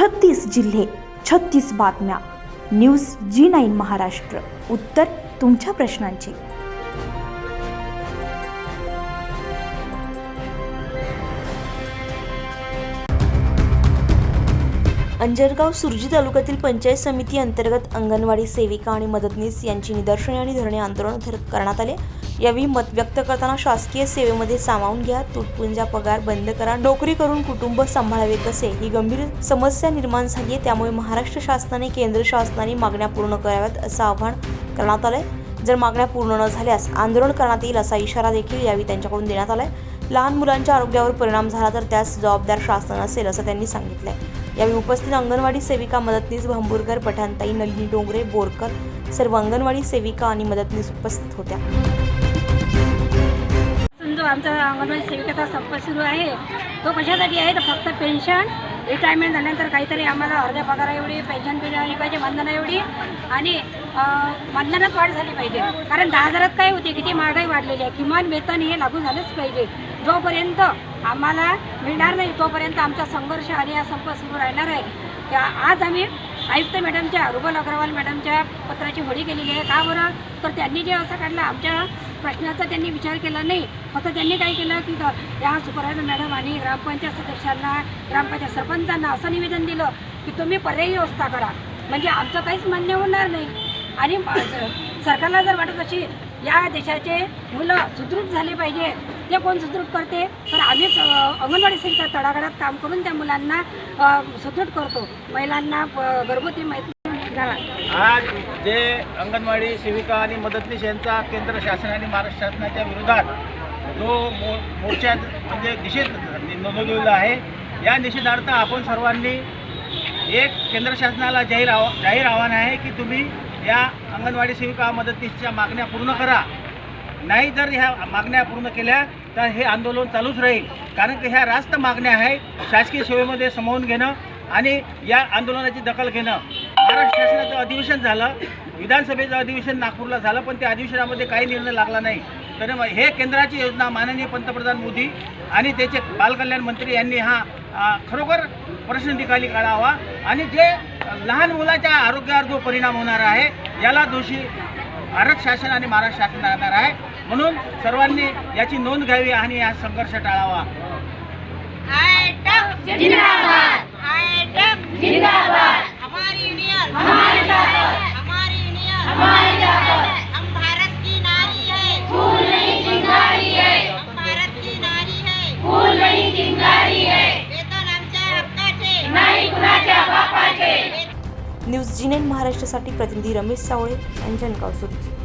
छत्तीस जिल्हे छत्तीस बातम्या. न्यूज जी नाईन महाराष्ट्र. उत्तर तुमच्या प्रश्नांची. अंजरगाव सुरजी तालुक्यातील पंचायत समिती अंतर्गत अंगणवाडी सेविका आणि मदतनीस यांची निदर्शने आणि धरणे आंदोलन करण्यात आले. यावेळी मत व्यक्त करताना शासकीय सेवेमध्ये सामावून घ्या तुटपुंजा पगार बंद करा नोकरी करून कुटुंब सांभाळावे कसे ही गंभीर समस्या निर्माण झाली आहे त्यामुळे महाराष्ट्र शासनाने केंद्र शासनाने मागण्या पूर्ण कराव्यात असं आवाहन करण्यात आलंय. जर मागण्या पूर्ण न झाल्यास आंदोलन करण्यात येईल असा इशारा देखील यावेळी त्यांच्याकडून देण्यात आलाय. लहान मुलांच्या आरोग्यावर परिणाम झाला तर त्यास जबाबदार शासन असेल असं त्यांनी सांगितलंय. यावेळी उपस्थित अंगणवाडी सेविका मदतनीस भांबुरकर पठाणताई नलिनी डोंगरे बोरकर सर्व अंगणवाडी सेविका आणि मदतनीस उपस्थित होत्या. जो आमचा अंगणवाडी सेविकेचा संप सुरू आहे. तो कशासाठी आहे? तर फक्त पेन्शन रिटायरमेंट झाल्यानंतर काहीतरी आम्हाला अर्ध्या पगारा एवढी पेन्शन मिळाली पाहिजे मानधना एवढी आणि अं, मानधनात वाढ झाली पाहिजे. कारण दहा हजारात काय होते? किती महागाई वाढलेली आहे. किमान वेतन हे लागू झालंच पाहिजे. जोपर्यंत आम्हाला मिळणार नाही तोपर्यंत आमचा संघर्ष आणि हा संप सुरू राहणार आहे. आज आम्ही आयुक्त मॅडमच्या रुबल अग्रवाल मॅडमच्या पत्राची होळी केलेली आहे. का बरं? तर त्यांनी जे असं काढलं आमच्या प्रश्नाचा त्यांनी विचार केला नाही. फक्त त्यांनी काय केलं की या सुपरवायझर मॅडम आणि ग्रामपंचायत सदस्यांना ग्रामपंचायत सरपंचांना असं निवेदन दिलं की तुम्ही पर्यायी व्यवस्था करा. म्हणजे आमचं काहीच मान्य होणार नाही. आणि सरकारला जर वाटत अशी या देशाचे मुलं सुदृढ झाले पाहिजे ते कोण सुदृढ करते तर आम्हीच अंगणवाडी सेविका तडागडात काम करून त्या मुलांना सुदृढ करतो. महिलांना प- घरगुती माहिती आज जे अंगणवाडी सेविका आणि मदतनीस यांचा केंद्र शासन आणि महाराष्ट्र शासनाच्या विरोधात जो मो मोर्चा म्हणजे निषेध नोंदवलेला आहे या निषेधार्थ आपण सर्वांनी एक केंद्र शासनाला जाहीर आवा जाहीर आव्हान आहे की तुम्ही या अंगणवाडी सेविका मदतनीसच्या मागण्या पूर्ण करा. नाही जर ह्या मागण्या पूर्ण केल्या तर हे आंदोलन चालूच राहील. कारण की ह्या रास्त मागण्या आहे शासकीय सेवेमध्ये समावून घेणं आणि या आंदोलनाची दखल घेणं. महाराष्ट्र शासनाचं अधिवेशन झालं विधानसभेचं अधिवेशन नागपूरला झालं पण त्या अधिवेशनामध्ये काही निर्णय लागला नाही. तर मग हे केंद्राची योजना माननीय पंतप्रधान मोदी आणि त्याचे बालकल्याण मंत्री यांनी हा खरोखर प्रश्न निकाली काढावा. आणि जे लहान मुलाच्या आरोग्यावर जो परिणाम होणार आहे याला दोषी भारत शासन आणि महाराष्ट्र शासन राहणार आहे. म्हणून सर्वांनी याची नोंद घ्यावी आणि हा संघर्ष टाळावा. जिंदाबाद. जिंदाबाद. हमारी यूनियन हमारी ताकत हमारी यूनियन हमारी ताकत हम भारत की नारी है. फूल नहीं चिंगारी है. हम भारत की नारी है. फूल नहीं चिंगारी है. वेतन आमच्या हक्काचे. नाही कुणाच्या बापाचे. न्यूज जी नाईन महाराष्ट्रासाठी प्रतिनिधी रमेश सावळे अंजनगाव सुरजी